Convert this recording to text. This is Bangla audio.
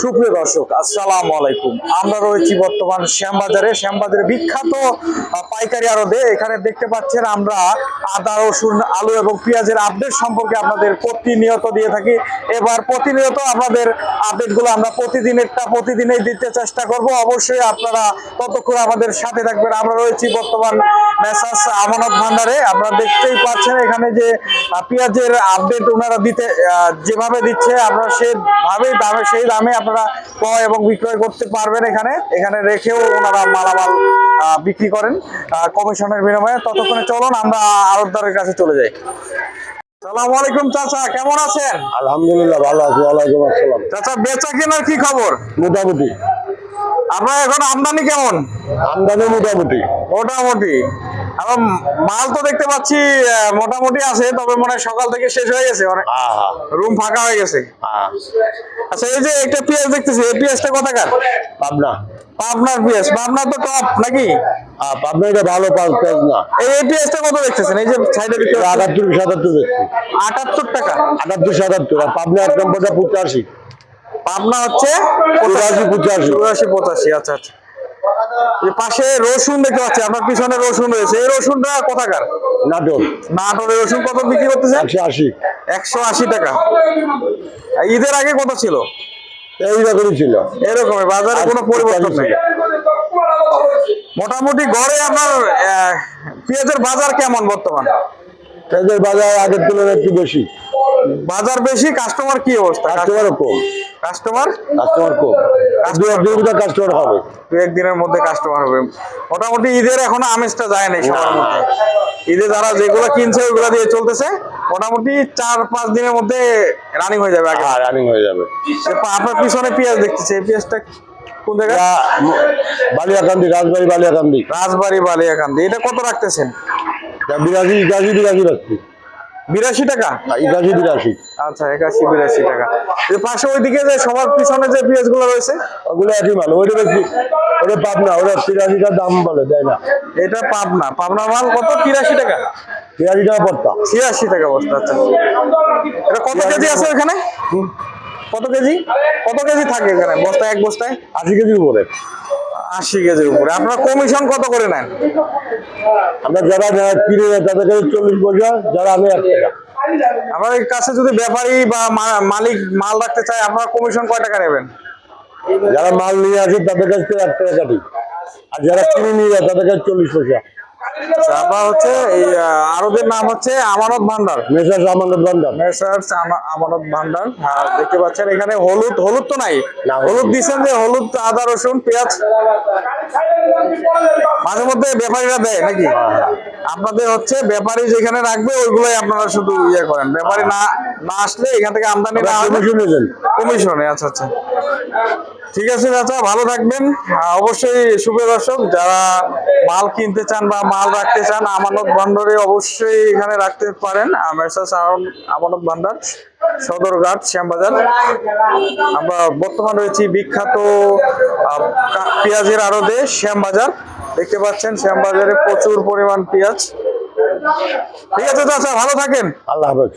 সুপ্রিয় দর্শক, আসসালামু আলাইকুম। আমরা রয়েছি বর্তমান শ্যামবাজারে। শ্যামবাজারে বিখ্যাত পাইকারি আড়তে। এখানে দেখতে পাচ্ছেন আমরা আদা, রসুন, আলু এবং পেঁয়াজের আপডেট সম্পর্কে আপনাদের প্রতিনিয়ত দিয়ে থাকি। এবার প্রতিনিয়ত আপনাদের আপডেটগুলো আমরা প্রতিদিনেরটা প্রতিদিনই দিতে চেষ্টা করব। অবশ্যই আপনারা ততক্ষণ আমাদের সাথে থাকবেন। আমরা রয়েছি বর্তমান মেসাজ আমানত ভান্ডারে। আপনারা দেখতেই পাচ্ছেন এখানে যে পেঁয়াজের আপডেট ওনারা দিতে যেভাবে দিচ্ছে আপনারা সেভাবেই দামে, সেই দামে আপনারা ক্রয় এবং বিক্রয় করতে পারবেন এখানে। এখানে রেখেও ওনারা মালামাল বিক্রি করেন। কমিশনের বিনিময়ে। ততক্ষণে চলুন আমরা আরতদারের কাছে চলে যাই। সালামু আলাইকুম চাচা কেমন আছেন? আলহামদুলিল্লাহ ভালো আছি। ওয়ালাইকুম আসসালাম। চাচা বেচা কেনার কি খবর? মোটামুটি। আপনার এখন আমদানি কেমন? আমদানি মোটামুটি। মোটামুটি। এখন মাল তো দেখতে পাচ্ছি মোটামুটি আছে তবে মনে সকাল থেকে শেষ হয়ে গেছে হ্যাঁ হ্যাঁ। রুম ফাঁকা হয়ে গেছে। হ্যাঁ। আচ্ছা এই যে একটা পেঁয়াজ দেখতেছি এই পেঁয়াজটা কোথাকার? পাবনা। পাবনার পেঁয়াজ পাবনা তো টপ নাকি? পাবনা এটা ভালো পেঁয়াজ না। এই পেঁয়াজটা কত দেখতেছেন? এই যে সাইডে আটাত্তর সাতাত্তর আটাত্তর টাকা? আটাত্তর সাতাত্তর আর পাবনা এক নম্বরটা পঁচাশি। পাবনা হচ্ছে পঁচাশি। চুরাশি পঁচাশি আচ্ছা আচ্ছা। পাশে রসুন দেখতে পাচ্ছি আপনার পিছনে রসুন রয়েছে। এই রসুনটা কোথাকার? নাটক নাটোরের রসুন কত বিক্রি করতেছেন? একশো আশি। একশো আশি টাকা। ঈদের আগে কত ছিল? এইরকমই ছিল। এরকমই বাজারে কোনো পরিবর্তন নেই। মোটামুটি গড়ে আপনার পেঁয়াজের বাজার কেমন বর্তমান? পেঁয়াজের বাজার আগের তুলনায় একটু বেশি। বাজার বেশি কাস্টমার কি অবস্থা? কাস্টমার কম। কাস্টমার কাস্টমার কম। দু একদিন ভিতরে কাস্টমার হবে। দু একদিনের মধ্যে কাস্টমার হবে। মোটামুটি ঈদের এখনও আমেজটা যায় নাই সবার মধ্যে ঈদে যারা যেগুলো কিনছে ওইগুলো দিয়ে চলতেছে। মোটামুটি চার পাঁচ দিনের মধ্যে রানিং হয়ে যাবে আগে। হ্যাঁ রানিং হয়ে যাবে। সে পা- আপনার পিছনে পেঁয়াজ দেখতেছে। এই পেঁয়াজটা কোন জায়গায়? এটা বালিয়াকান্দি রাজবাড়ি বালিয়াকান্দি। রাজবাড়ি বালিয়াকান্দি। এটা কত রাখতেছেন? বিরাশি একাশি বিরাশি রাখছি। বিরাশি টাকা? একাশি বিরাশি। আচ্ছা একাশি বিরাশি টাকা। এর পাশে ওইদিকে যে সবার পিছনে যে পেঁয়াজগুলো রয়েছে? ওগুলো একই মাল ওইটা ওটা পাবনা ওটা তিরাশিটা দাম বলে দেয় না? এটা পাবনা। পাবনা মাল কত? তিরাশি টাকা? তিরাশি টাকা পড়তা ছিয়াশি টাকা বস্তা আচ্ছা। এটা কত কেজি আছে এখানে? কত কেজি? কত কেজি থাকে এখানে বস্তা এক বস্তায়? আশি কেজির উপরে। আশি কেজির উপরে। আপনার কমিশন কত করে নেন? আপনার যারা যারা কিনে তাদের কাছে চল্লিশ পয়সা যারা আমি এক টাকা। কাছে যদি ব্যাপারী বা মালিক মাল রাখতে চায় আপনার কমিশন কয় টাকা নেবেন? যারা মাল নিয়ে আসে তাদের কাছে থেকে এক টাকা কাটি। আর যারা কিনে নিয়ে যায় তাদের কাছে চল্লিশ পয়সা। আপনার হচ্ছে এই আরবের নাম হচ্ছে আমানত ভান্ডার। মেসার আমানত ভান্ডার। মেসার্স আমানত ভান্ডার। হ্যাঁ, দেখতে পাচ্ছেন এখানে হলুদ হলুদ তো নাই। হলুদ দিচ্ছেন যে হলুদ আদা রসুন পেঁয়াজ। মাঝে মধ্যে ব্যাপারীরা দেয় নাকি? আপনাদের হচ্ছে ব্যাপারী যেখানে রাখবে ওইগুলোই আপনারা শুধু ইয়ে করেন। ব্যাপারী না না আসলে এখান থেকে আমদানি কমিশনে আচ্ছা আচ্ছা। ঠিক আছে চাচা, ভালো থাকবেন। অবশ্যই শুভ দর্শক যারা মাল কিনতে চান বা মাল রাখতে চান, আমানত ভান্ডারে অবশ্যই এখানে রাখতে পারেন। আমানত ভান্ডার সদরঘাট শ্যামবাজার। আমরা বর্তমান রয়েছি বিখ্যাত পেঁয়াজের আড়তে, শ্যামবাজার। দেখতে পাচ্ছেন, শ্যামবাজারে প্রচুর পরিমাণ পেঁয়াজ। ঠিক আছে চাচা, ভালো থাকেন। আল্লাহ হাফেজ।